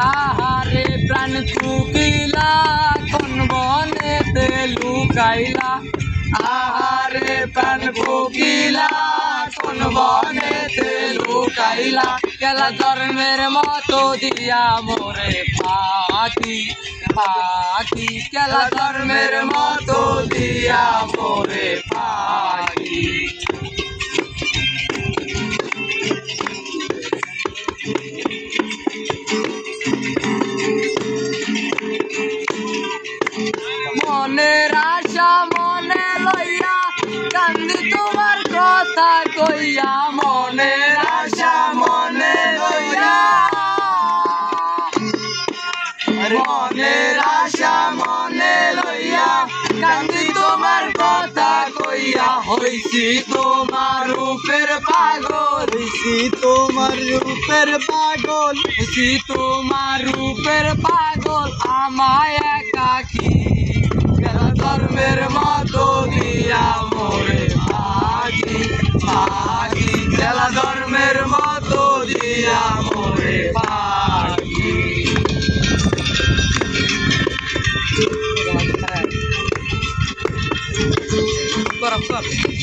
আহারে প্রাণ চুকিলা কোন বনেতে লুকাইলা আহারে প্রাণ ফুকিলা কোন বনেতে লুকাইলা গেলা ধর্মের মতো দিয়া মোরে পাখি পাখি গেলা ধর্মের মনের আশা মনে লইয়া কান্দি তোমার কথা কইয়া মনের আশা মনে লইয়া। মনের আশা মনে লইয়া কান্দি তোমার কথা কইয়া হইছি তোমার রূপের পাগল। হইছি তোমার রূপের পাগল। হইছি তোমার রূপের পাগল আমায় পাখি খেলা ধর্মের মতো দিয়া মরে পাখি Bora.